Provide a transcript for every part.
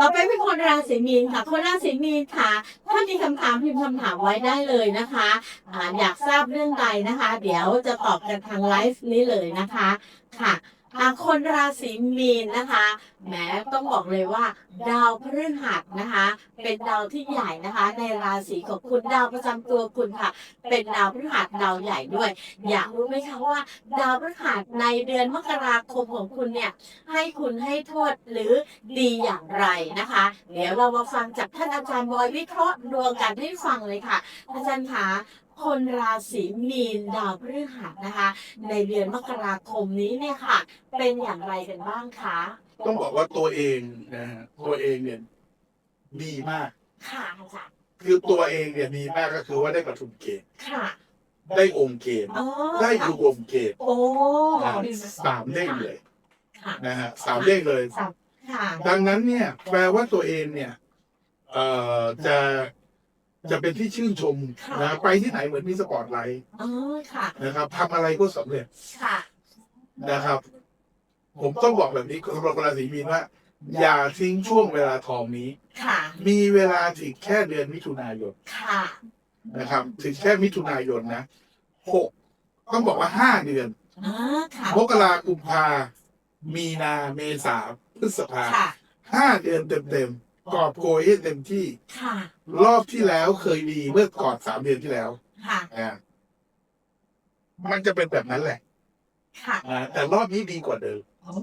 ต่อไปเป็นคนราศีมีนค่ะ คนราศีมีนค่ะ ถ้ามีคำถามพิมพ์คำถามไว้ได้เลยนะคะอ่าอยากทราบเรื่องใดนะคะ เดี๋ยวจะตอบกันทางไลฟ์นี้เลยนะคะ ค่ะ คนราศีมีนนะคะแหมต้องบอกเลยว่า ดาวพฤหัสนะคะ เป็นดาวที่ใหญ่นะคะ ในราศีของคุณดาวประจำตัวคุณค่ะ เป็นดาวพฤหัสดาวใหญ่ด้วย อยากรู้ไหมคะว่า ดาวพฤหัสในเดือนมกราคมของคุณเนี่ยให้คุณให้โทษหรือดีอย่างไรนะคะ เดี๋ยวเรามาฟังจากท่านอาจารย์บอยวิเคราะห์ดวงกันให้ฟังเลยค่ะอาจารย์คะ คนราศีมีนดาวพฤหัสนะคะ ในเดือนมกราคมนี้เนี่ยค่ะ เป็นอย่างไรกันบ้างคะต้องบอกว่าตัวเองนะฮะตัวเองเนี่ยดีมาก ค่ะอาจารย์คือตัวเองเนี่ยดีมากก็คือว่าได้ประทุมเกณฑ์ค่ะได้องค์เกณฑ์อ๋อได้ค่ะดูองค์เกณฑ์โอ้สามเด้งเลยค่ะนะฮะสามเด้งเลย สามค่ะ ดังนั้นเนี่ย แปลว่าตัวเองเนี่ย เอ่อจะ จะเป็นที่ชื่นชมนะไปที่ไหนเหมือนมีสปอตไลท์อ๋อค่ะ นะครับทำอะไรก็สำเร็จค่ะ นะครับ ผมต้องบอกแบบนี้สำหรับราศีมีนว่า อย่าทิ้งช่วงเวลาทองนี้ ค่ะ มีเวลาถึงแค่เดือนมิถุนายนค่ะ นะครับ ถึงแค่มิถุนายนนะหกต้องบอกว่าห้าเดือน อ๋อ ค่ะ มกรากุมภามีนาเมษาพฤษภาค่ะ ห้าเดือนเต็มๆ กอบโกยให้เต็มที่ ค่ะ รอบที่แล้วเคยดีเมื่อก่อนสามเดือนที่แล้วค่ะ อ่ามันจะเป็นแบบนั้นแหละค่ะอ่าแต่รอบนี้ดีกว่าเดิม โอ้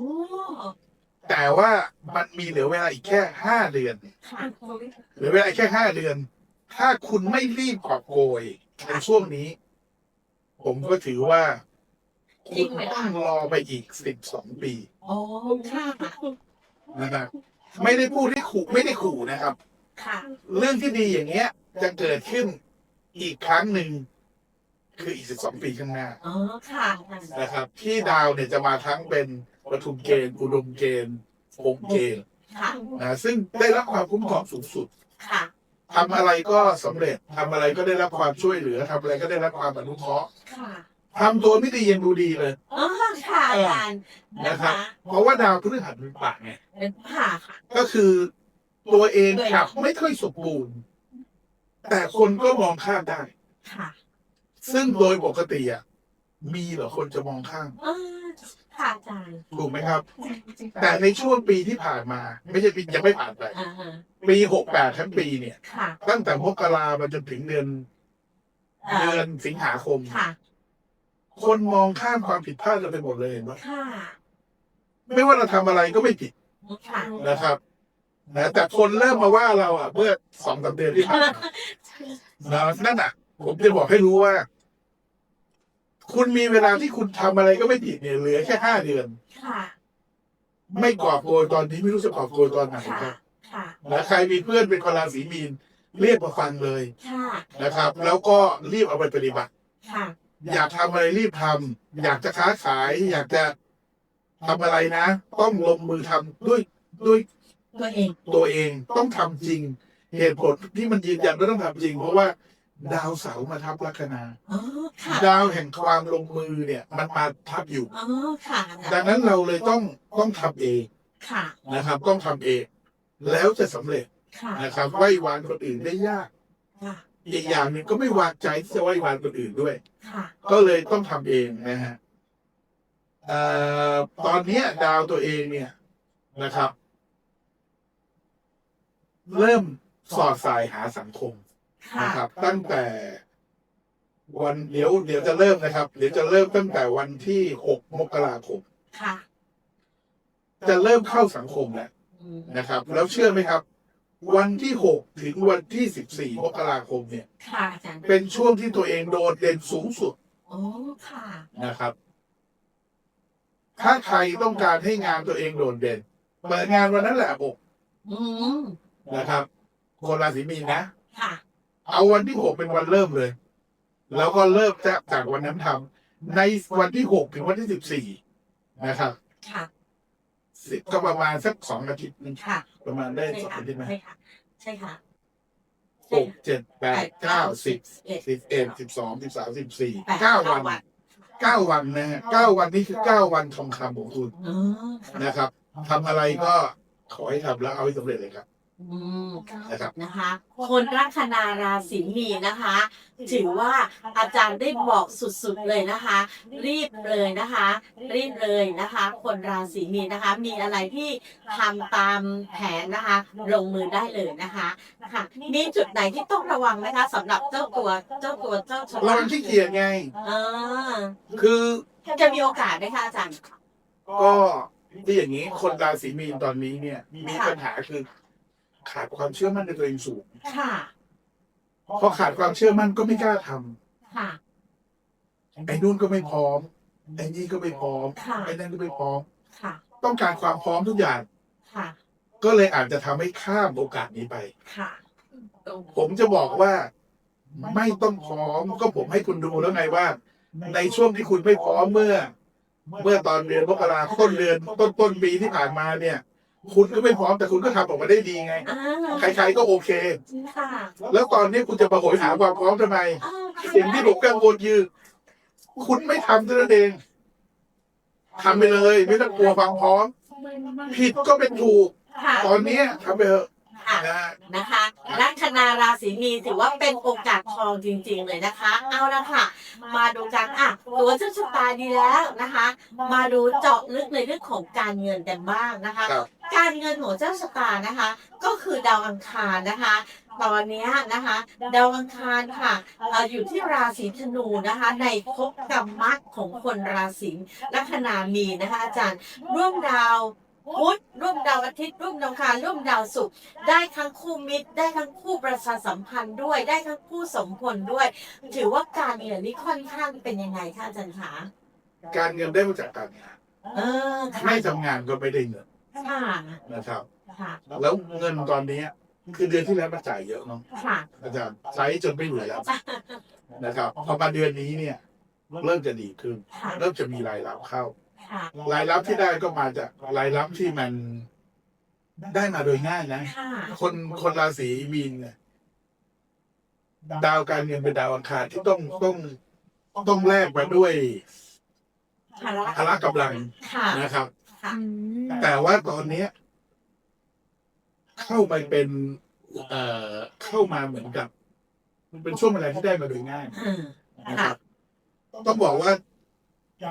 แต่ว่ามันมีเหลือเวลาอีกแค่ห้าเดือน ค่ะเหลือเวลาอีกแค่ห้าเดือน ถ้าคุณไม่รีบกอบโกยในช่วงนี้ ผมก็ถือว่า คุณต้องรอไปอีกสิบสองปี โอ้ค่ะ นะครับ ไม่ได้พูดให้ขู่ไม่ได้ขู่นะครับ ค่ะ เรื่องที่ดีอย่างเงี้ย จะเกิดขึ้นอีกครั้งหนึ่งคืออีกสิบสองปีข้างหน้าอ๋อ ค่ะนะครับ ที่ดาวเนี่ยจะมาทั้งเป็นปทุมเกณฑ์อุดมเกณฑ์องค์เกณฑ์ค่ะ นะซึ่งได้รับความคุ้มครองสูงสุดค่ะ ทำอะไรก็สำเร็จทำอะไรก็ได้รับความช่วยเหลือทำอะไรก็ได้รับความอนุเคราะห์ ค่ะ ทำตัวไม่ดียังดูดีเลย อ๋อค่ะอาจารย์นะนะครับคะเพราะว่าดาวพฤหัสเป็นปากไงเป็นผ่าค่ะ ก็คือตัวเองกลับไม่ค่อยสมบูรณ์ แต่คนก็มองข้ามได้ ค่ะซึ่งโดยปกติอะมีเหรอคนจะมองข้ามอ๋อค่ะอาจารย์ถูกไหมครับ แต่ในช่วงปีที่ผ่านมา ไม่ใช่ปียังไม่ผ่านไปอ่าฮะปีหกแปดทั้งปีเนี่ยค่ะตั้งแต่มกรามาจนถึงเดือนเอ่อเดือนสิงหาคม ค่ะ คนมองข้ามความผิดพลาดกันไปหมดเลยเห็นไหมค่ะไม่ว่าเราทำอะไรก็ไม่ผิดค่ะนะครับนะแต่คนเริ่มมาว่าเราอะเมื่อสองสามเดือนที่ผ่านมา นะนั่นอะ ผมจะบอกให้รู้ว่า คุณมีเวลาที่คุณทำอะไรก็ไม่ผิดเนี่ยเหลือแค่ห้าเดือน ค่ะไม่กอบโกยตอนนี้ไม่รู้จะกอบโกยตอนไหนค่ะครับค่ะนะใครมีเพื่อนเป็นคนราศีมีนเรียกมาฟังเลยค่ะนะครับ แล้วก็รีบเอาไปปฏิบัติ ค่ะ อยากทำอะไรรีบทำอยากจะค้าขาย อยากจะทำอะไรนะ ต้องลงมือทำด้วยด้วยตัวเอง ตัวเองต้องทำจริง เหตุผลที่มันยืนยันว่าต้องทำจริง เพราะว่า ดาวเสาร์มาทับลัคนาอ๋อค่ะดาวแห่งความลงมือเนี่ย มันมาทับอยู่ อ๋อค่ะดังนั้นเราเลยต้องต้องทำเองค่ะ นะครับ ต้องทำเอง แล้วจะสำเร็จค่ะนะครับไหว้วานคนอื่นได้ยากค่ะ อีกอย่างหนึ่งก็ไม่วางใจที่จะไหว้วานคนอื่นด้วย ค่ะ ก็เลยต้องทำเองนะฮะเอ่อตอนเนี้ยดาวตัวเองเนี่ยนะครับ เริ่มสอดสายหาสังคมค่ะ นะครับ ตั้งแต่วันเดี๋ยวเดี๋ยวจะเริ่มนะครับ เดี๋ยวจะเริ่มตั้งแต่วันที่หกมกราคม ค่ะจะเริ่มเข้าสังคมแล้วอืมนะครับ แล้วเชื่อไหมครับ วันที่หกถึงวันที่สิบสี่มกราคมเนี่ย ค่ะอาจารย์เป็นช่วงที่ตัวเองโดดเด่นสูงสุดโอ้ค่ะ นะครับ ถ้าใครต้องการให้งานตัวเองโดดเด่นเปิดงานวันนั้นแหละหกอืมนะครับ คนราศีมีนนะ ค่ะ เอาวันที่หกเป็นวันเริ่มเลย แล้วก็เริ่มจากจากวันนั้นทำในวันที่หกถึงวันที่สิบสี่นะครับ ค่ะ สิบก็ประมาณสักสองอาทิตย์นึงค่ะ ประมาณได้ใช่สองค่ะอาทิตย์ไหมใช่ค่ะ ใช่ค่ะหกเจ็ดแปดเก้าสิบสิบเอ็ดสิบสองสิบสามสิบสี่แปดเก้าวันวันเก้าวันนะฮะเก้าวันนี้คือเก้าวันทองคำของคุณอ๋อค่ะ นะครับทำอะไรก็ขอให้ทำแล้วเอาให้สำเร็จเลยครับ อืมนะครับ นะคะ คนลัคนาราศีมีนนะคะ ถือว่าอาจารย์ได้บอกสุดๆเลยนะคะ รีบเลยนะคะ รีบเลยนะคะ คนราศีมีนนะคะ มีอะไรที่ทำตามแผนนะคะ ลงมือได้เลยนะคะค่ะมีจุดไหนที่ต้องระวังไหมคะสำหรับเจ้าตัวเจ้าตัวเจ้าชะเราตาขี้เกียจไงอ่าคือจะมีโอกาสไหมคะอาจารย์ ก็ที่อย่างนี้คนราศีมีนตอนนี้เนี่ย มีปัญหาคือ ขาดความเชื่อมั่นในตัวเองสูงค่ะ พอขาดความเชื่อมั่นก็ไม่กล้าทำค่ะ ไอ้นู่นก็ไม่พร้อมไอ้นี่ก็ไม่พร้อมค่ะ ไอ้นั่นก็ไม่พร้อม ค่ะ ต้องการความพร้อมทุกอย่าง ค่ะ ก็เลยอาจจะทำให้ข้ามโอกาสนี้ไป ค่ะ ผมจะบอกว่าไม่ต้องพร้อมก็ผมให้คุณดูแล้วไงว่า ในช่วงที่คุณไม่พร้อมเมื่อ เมื่อตอนเดือนมกราต้นเดือนต้นต้นปีที่ผ่านมาเนี่ย คุณก็ไม่พร้อมแต่คุณก็ทำออกมาได้ดีไง อ่าใครๆก็โอเคค่ะแล้วตอนนี้คุณจะมาโหยหาความพร้อมทำไม อ่าสิ่งที่ผมกังวลคือคุณไม่ทำเท่านั้นเองทำไปเลย ไม่ต้องกลัวความพร้อม ผิดก็เป็นถูก ค่ะ ตอนนี้ทำไปเถอะค่ะ นะนะคะลัคนาราศีมีนถือว่าเป็นโอกาสทองจริง ๆ เลยนะคะ เอาละค่ะ มาดูกันอะตัวเจ้าชะตาดีแล้วนะคะ มาดูเจาะลึกในเรื่องของการเงินกันบ้างนะคะ ครับ การเงินของเจ้าชะตานะคะ ก็คือดาวอังคารนะคะ ตอนเนี้ยนะคะ ดาวอังคารค่ะเอ่ออยู่ที่ราศีธนูนะคะ ในภพกรรมะของคนราศีลัคนามีนนะคะอาจารย์ร่วมดาวพุธร่วมดาวอาทิตย์ร่วมดาวอังคารร่วมดาวศุกร์ได้ทั้งคู่มิตร ได้ทั้งคู่ประชาสัมพันธ์ด้วยได้ทั้งคู่สมพลด้วย ถือว่าการเงินนี้ค่อนข้างเป็นยังไงคะอาจารย์คะการเงินได้มาจากการงานเออค่ะไม่ทำงานก็ไม่ได้เงิน ค่ะนะครับ ค่ะแล้วเงินตอนนี้คือเดือนที่แล้วมาจ่ายเยอะเนาะค่ะอาจารย์ใช้จนไม่เหลือแล้วนะครับพอมาเดือนนี้เนี่ย เริ่มจะดีขึ้นค่ะเริ่มจะมีรายรับเข้าค่ะรายรับที่ได้ก็มาจากรายรับที่มันได้มาโดยง่ายนะค่ะคนคนราศีมีนเนี่ยดาวการเงินเป็นดาวอังคารที่ต้องต้องต้องแลกมาด้วยค่ะพละกำลังค่ะนะครับ ค่ะแต่ว่าตอนเนี้ย เข้าไปเป็น เอ่อ เข้ามาเหมือนกับเป็นช่วงเวลาที่ได้มาโดยง่ายอืม นะครับ ต้องบอกว่า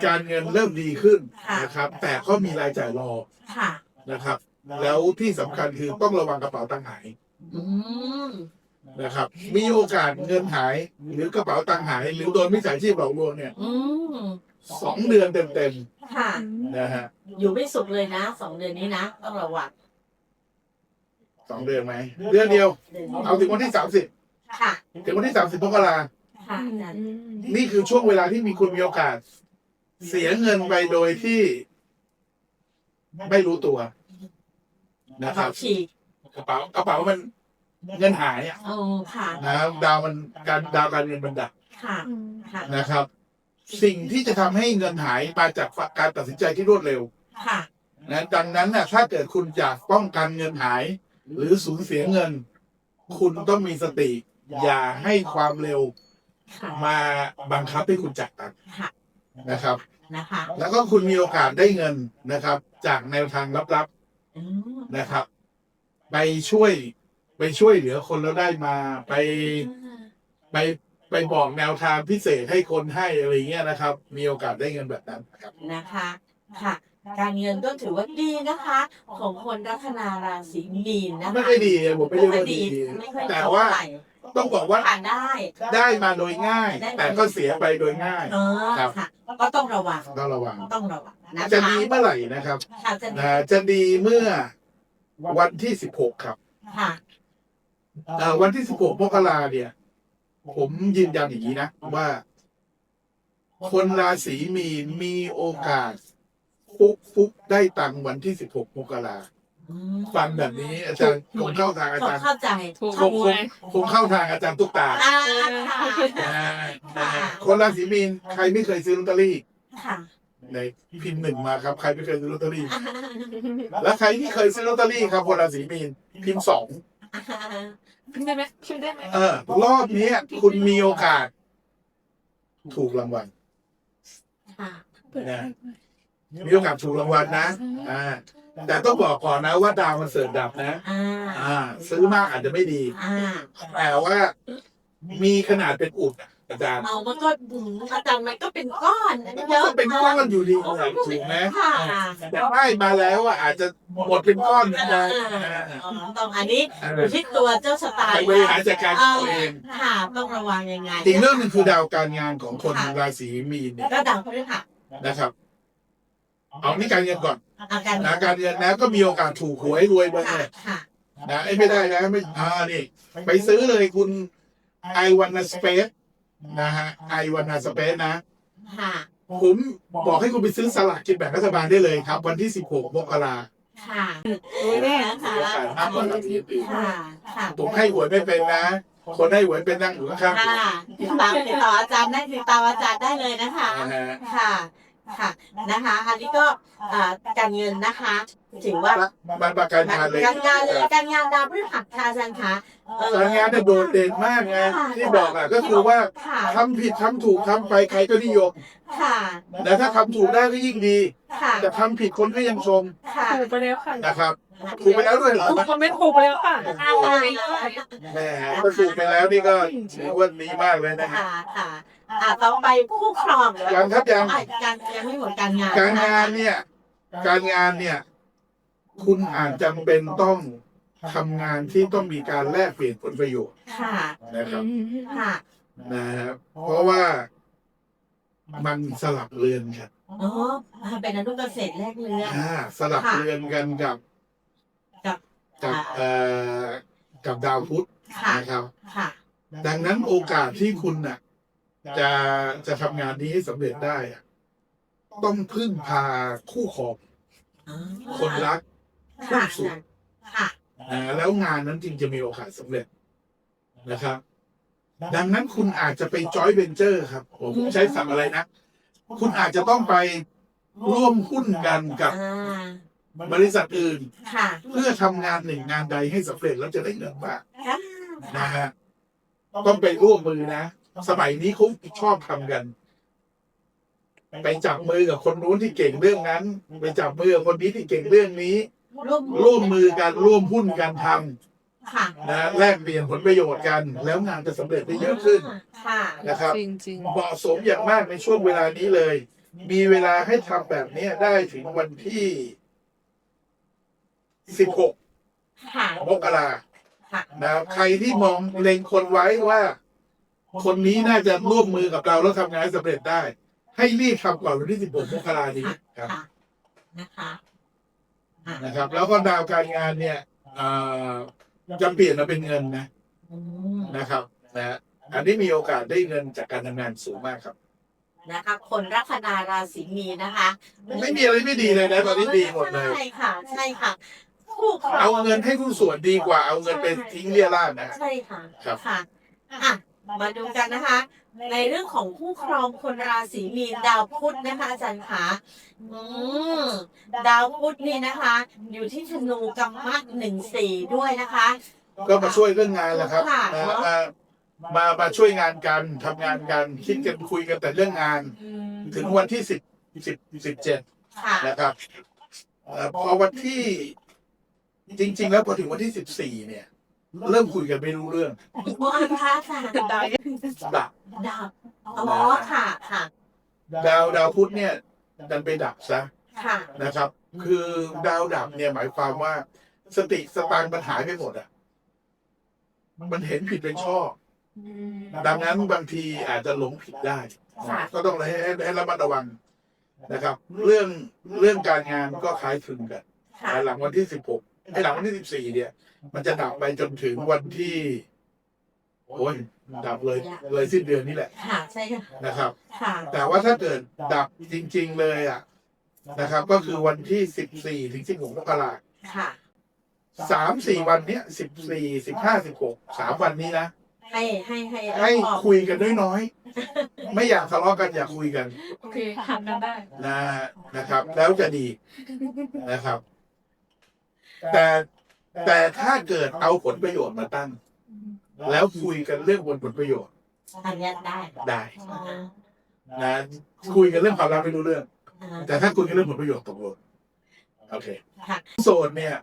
การเงินเริ่มดีขึ้นค่ะนะครับ แต่ก็มีรายจ่ายรอค่ะ นะครับ แล้วที่สำคัญคือต้องระวังกระเป๋าตังค์หายอืม นะครับมีโอกาสเงินหายหรือกระเป๋าตังค์หาย หรือโดนมิจฉาชีพหลอกลวงเนี่ย อืม สองเดือนเต็มค่ะ ๆนะฮะอยู่ไม่สุขเลยนะสองเดือนนี้นะต้องระวังสองเดือนไหมเดือนเดียว เดือนเอาถึงวันที่สามสิบค่ะ ถึงวันที่สามสิบมกราค่ะอาจารย์นี่คือช่วงเวลาที่มีคุณมีโอกาส เสียเงินไปโดยที่ไม่รู้ตัวนะครับฉีกกระเป๋ากระเป๋ามันเงินหายอะโอ้ค่ะนะดาวมันการดาวการเงินมันดับค่ะค่ะนะครับ สิ่งที่จะทำให้เงินหายมาจากการตัดสินใจที่รวดเร็วค่ะ นะดังนั้นนะถ้าเกิดคุณอยากป้องกันเงินหาย หรือสูญเสียเงิน คุณต้องมีสติ อย่าให้ความเร็วค่ะ มาบังคับให้คุณจัดตังค์ค่ะ นะครับ นะคะ แล้วก็คุณมีโอกาสได้เงินนะครับ จากแนวทางลับอืมๆนะครับ ไปช่วยไปช่วยเหลือคนแล้วได้มาไป ไป ไปบอกแนวทางพิเศษให้คนให้อะไรเงี้ยนะครับ มีโอกาสได้เงินแบบนั้นนะครับ นะคะค่ะ การเงินก็ถือว่าดีนะคะ ของคนลัคนาราศีมีนนะคะไม่ได้ดีผมไม่ได้ไม่ว่าดี ไม่ค่อยแต่ว่า เท่ไหร่ต้องบอกว่าผ่านได้ได้มาโดยง่ายได้แต่ก็เสียไปโดยง่าย เออครับ ค่ะ ก็ต้องระวังต้องระวัง ต้องระวังนะคะจะดีเมื่อไหร่นะครับค่ะจะดีนะจะดีเมื่อวันที่สิบหกครับค่ะ เอ่อวันที่สิบหกมกราเนี่ย ผมยืนยันอย่างนี้นะ ว่า คนราศีมีนมีโอกาส ฟุกฟุกได้ตังค์วันที่สิบหกมกราอืมฟังแบบนี้ อาจารย์คงเข้าทางอาขอจารย์เข้าใจถูกคงคงคงเข้าทางอาจารย์ตุ๊กตาอ่าค่ะอ่านะฮะคนราศีมีนใครไม่เคยซื้อลอตเตอรี่ ค่ะในพิมพ์หนึ่งมาครับ ใครไม่เคยซื้อลอตเตอรี่ แล้วใครที่เคยซื้อลอตเตอรี่ครับคนราศีมีนพิมพ์สอง พิมพ์ได้ไหมพิมพ์ได้ไหมเออ รอบนี้คุณมีโอกาส ถูกรางวัล ค่ะนะ มีโอกาสถูกรางวัลนะ อ่า แต่ต้องบอกก่อนนะว่าดาวมันเสริมดับนะ อ่าอ่า ซื้อมากอาจจะไม่ดี อ่าแต่ว่ามีขนาดเป็นอุดอะ อาจารย์ เอามันก็อืมอาจารย์มันก็เป็นก้อนเยอะก็เป็นก้อนอยู่ดีถูกไหมค่ะแต่ไม่มาแล้วอะอาจจะหมดเป็นก้อนเหมือนกันอ๋อต้องอันนี้อยู่ที่ตัวเจ้าชะตาไปบริหารจัดการตัวเอง ค่ะต้องระวังยังไงอีกเรื่องหนึงคือดาวการงานของคนราศีมีนเนี่ยก็ดาวพฤหัสนะครับ เอานี่การเงินก่อนอาการนะการเงินนะก็มีโอกาสถูกหวยรวยเบอร์ค่ะเนี่ยค่ะ นะไอ้ไม่ได้นะไม่อ่านี่ ไปซื้อเลยคุณไอวันนาสเปซ นะฮะไอวันนาสเปซนะ ค่ะ ผมบอกให้คุณไปซื้อสลากกินแบ่งรัฐบาลได้เลยครับ วันที่ 16มกราค่ะโอ้ยแน่ค่ะมีโอกาสมากกว่าอาทิตย์อื่นค่ะ ค่ะผมให้หวยไม่เป็นนะ คนให้หวยเป็นนั่งอยู่ข้างๆผม ค่ะติดตามติดต่ออาจารย์ได้ติดตามอาจารย์ได้เลยนะคะ นะฮะ ค่ะ ค่ะนะคะ อันนี้ก็อ่าการเงินนะคะ ถือว่า มันประกันงานเลยการงานเลยการงานดาวพฤหัสค่ะอาจารย์คะเอ่อการงานเนี่ยโดดเด่นมากไงที่บอกอะก็คือว่าค่ะทำผิดทำถูกทำไปใครก็นิยมค่ะแต่ถ้าทำถูกได้ก็ยิ่งดี ค่ะ แต่ทำผิดคนก็ยังชมค่ะถูกไปแล้วค่ะนะครับถูกไปแล้วด้วยเหรอถูกคอมเมนต์ถูกไปแล้วค่ะแหมก็ถูกไปแล้วนี่ก็ถือว่าดีมากเลยนะฮะค่ะค่ะอ่าต่อไปผู้ครองยังครับยังอะการยังไม่หมดการงานการงานเนี่ย การงานเนี่ย คุณอาจจำเป็นต้องทำงานที่ต้องมีการแลกเปลี่ยนผลประโยชน์ค่ะ นะครับค่ะ นะครับเพราะว่ามันสลับเรือนกัน อ๋ออ่าเป็นอนุเกษตรแรกเรือ อ่าสลับเรือนกันกับกับกับเอ่อกับดาวพุธค่ะ นะครับ ค่ะ ดังนั้นโอกาสที่คุณน่ะ จะจะทำงานนี้ให้สำเร็จได้อะต้องพึ่งพาคู่ครอง อ๋อคนรัก ค่ะ สุขค่ะอ่าแล้วงานนั้นจริงจะมีโอกาสสำเร็จนะครับ ดังนั้นคุณอาจจะไปจอยเ e นเจอร์ครับผมใช้ศัพท์อะไรนะ คุณอาจจะต้องไปร่วมหุ้นกันกับอ่าบริษัทอื่น ค่ะเพื่อทำงานหนึ่งงานใดให้สำเร็จแล้วจะได้เงินมากค่ะนะฮะต้องไปร่วมมือนะ สมัยนี้เขาชอบทำกัน ไปจับมือกับคนนู้นที่เก่งเรื่องนั้น ไปจับมือกับคนนี้ที่เก่งเรื่องนี้ ร่วมร่วมมือกันร่วมหุ้นกันทำ ค่ะนะแลกเปลี่ยนผลประโยชน์กัน แล้วงานจะสำเร็จได้เยอะขึ้นค่ะ นะครับ จริงจริงเหมาะสมอย่างมากในช่วงเวลานี้เลย มีเวลาให้ทำแบบนี้ได้ถึงวันที่ 16 ค่ะ มกราค่ะ นะครับใครที่มองเล็งคนไว้ว่า คนนี้น่าจะร่วมมือกับเราแล้วทำงานให้สำเร็จได้ ให้รีบทำก่อนวันที่ 16 มกรานี้ครับ ค่ะ นะคะอะนะครับแล้วก็ดาวการงานเนี่ยเอ่อ จะเปลี่ยนมาเป็นเงินนะอืมนะครับนะอันนี้มีโอกาสได้เงินจากการทำงานสูงมากครับ นะคะ คนลัคนาราศีมีนนะคะไม่มีอะไรไม่ดีเลยนะตอนนี้ดีหมดเลย ใช่ค่ะ ใช่ค่ะคู่ครองเอาเงินให้หุ้นส่วนดีกว่าเอาเงินไปทิ้งเรี่ยราดนะ ใช่ค่ะครับ ค่ะอะ มาดูกันนะคะ ในเรื่องของคู่ครองคนราศีมีนดาวพุธนะคะอาจารย์คะอืมดาวพุธนี่นะคะ อยู่ที่ธนูกำมัดหนึ่งสี่ด้วยนะคะ ก็มาช่วยเรื่องงานแหละครับค่ะ นะมามามาช่วยงานกันทำงานกันคิดกันคุยกันแต่เรื่องงาน อืมถึงวันที่สิบสิบสิบเจ็ดค่ะนะครับเอ่อพอวันที่จริง ๆ แล้วพอถึงวันที่สิบสี่เนี่ย เริ่มคุยกันไม่รู้เรื่องว่าพระอาจารย์ได้ดับดาวอ๋อค่ะค่ะ ดาวดาวพุธเนี่ยดันไปดับซะค่ะนะครับ คือดาวดับเนี่ยหมายความว่า สติสตางค์มันหายไปหมดอะ มันเห็นผิดเป็นชอบดังนั้นบางทีอาจจะหลงผิดได้ค่ะก็ต้องให้ให้ให้ระมัดระวังนะครับ เรื่องเรื่องการงานก็คล้ายคลึงกันค่ะหลังวันที่สิบหกไอ้หลังวันที่สิบสี่เนี่ย มันจะดับไปจนถึงวันที่โอ้ยดับเลย เลยสิ้นเดือนนี้แหละค่ะใช่ค่ะนะครับ ค่ะ แต่ว่าถ้าเกิดดับจริง ๆ เลยอะนะครับ ก็คือวันที่สิบสี่ถึงสิบหกมกราค่ะ สามสี่วันเนี้ยสิบสี่สิบห้าสิบหกสามวันนี้นะให้ให้ให้ให้ออกคุยกันน้อยๆไม่อยากทะเลาะกันอยากคุยกันโอเคหันกันได้ นะนะครับ แล้วจะดีนะครับ แต่ แต่ถ้าเกิดเอาผลประโยชน์มาตั้ง แล้วคุยกันเรื่องบนผลประโยชน์ อันเนี้ยได้ได้อ่านะคุยกันเรื่องความรักไม่รู้เรื่อง อ่าแต่ถ้าคุยกันเรื่องผลประโยชน์ตกลงโอเคค่ะโสดเนี่ย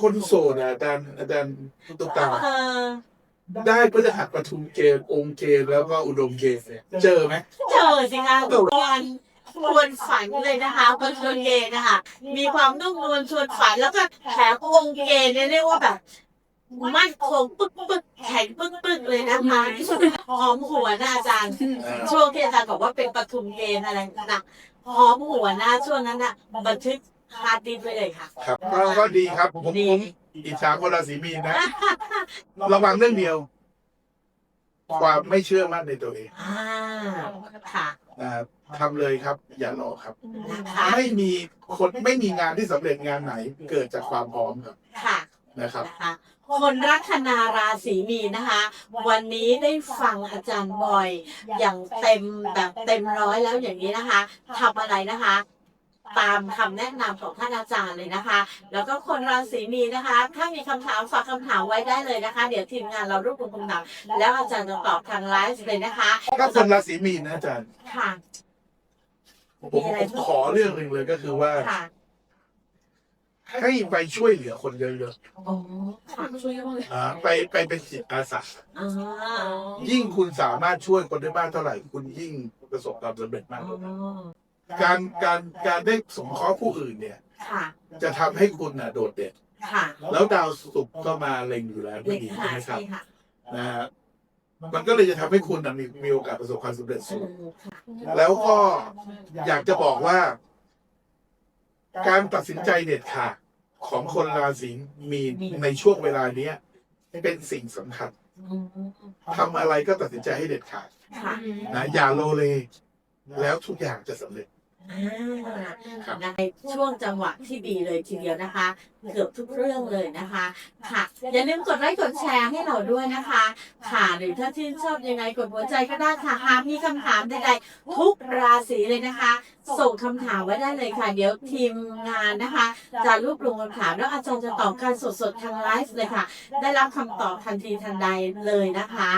คนโสดอะอาจารย์อาจารย์ตุ๊กตา เออได้พฤหัสปทุมเกณฑ์องค์เกณฑ์แล้วก็อุดมเกณฑ์เนี่ยเจอไหม เจอสิคะควร ควรฝันเลยนะคะคนชวนเกย์นะคะมีความนุ่มนวลชวนฝันแล้วก็แถมองค์เกย์เนี่ยเรียกว่าแบบมั่นคงปึ๊กปึ๊กแข็งปึ๊กปึ๊กเลยนะคะหอมหัวหน้าอาจารย์เออช่วงที่อาจารย์บอกว่าเป็นปทุมเกณฑ์อะไรนะหอมหัวหน้าช่วงนั้นน่ะบันทึกฮาร์ดดิสก์ไว้เลยค่ะ ครับก็ก็ดีครับ ผมดีผมอิจฉาคนราศีมีนนะ ระวังเรื่องเดียว ความไม่เชื่อมั่นในตัวเองอ่าค่ะนะครับ ทำเลยครับ อย่ารอครับ นะคะไม่มีคนไม่มีงานที่สำเร็จงานไหน เกิดจากความพร้อมครับค่ะ นะครับ นะคะคนลัคนาราศีมีนนะคะ วันนี้ได้ฟังอาจารย์บอย อย่างเต็มแบบเต็มร้อยแล้วอย่างนี้นะคะทำอะไรนะคะ ตามคำแนะนำของท่านอาจารย์เลยนะคะ แล้วก็คนราศีมีนนะคะ ถ้ามีคำถามฝากคำถามไว้ได้เลยนะคะ เดี๋ยวทีมงานเรารวบรวมคำถามแล้วอาจารย์จะตอบทางไลฟ์เลยนะคะ ก็คนราศีมีนนะอาจารย์ค่ะ ผมผมขอเรื่องหนึ่งเลยก็คือว่า ค่ะให้ไปช่วยเหลือคนเยอะโอ้ค่ะช่วยมากเลยๆอ่าไปไปเป็นจิตอาสา อ๋อยิ่งคุณสามารถช่วยคนได้มากเท่าไหร่ คุณยิ่งประสบความสำเร็จมากอ๋อการการการได้สงเคราะห์ผู้อื่นเนี่ย ค่ะจะทำให้คุณน่ะโดดเด่นค่ะแล้วดาวศุกร์ก็มาเล็งอยู่แล้วเล็ไม่กดีค่ะใช่ไหมครัใช่บค่ะนะฮะ มันก็เลยจะทำให้คุณน่ะมีมีโอกาสประสบความสำเร็จอืสูงมค่ะแล้วก็อยากจะบอกว่า การตัดสินใจเด็ดขาดของคนราศีมีนในช่วงเวลาเนี้ยเป็นสิ่งสำคัญอืมทำอะไรก็ตัดสินใจให้เด็ดขาดค่ะ นะอย่าโลเล แล้วทุกอย่างจะสำเร็จอ่าครับ ในช่วงจังหวะที่ดีเลยทีเดียวนะคะ เกือบทุกเรื่องเลยนะคะ ค่ะ อย่าลืมกดไลค์กดแชร์ให้เราด้วยนะคะ ค่ะหรือถ้าชื่นชอบยังไงกดหัวใจก็ได้ค่ะหากมีคำถามใดๆทุกราศีเลยนะคะ ส่งคำถามไว้ได้เลยค่ะ เดี๋ยวทีมงานนะคะ จะรวบรวมคำถามแล้วอาจารย์จะตอบการสดๆทางไลฟ์เลยค่ะ ได้รับคำตอบทันทีทันใดเลยนะคะ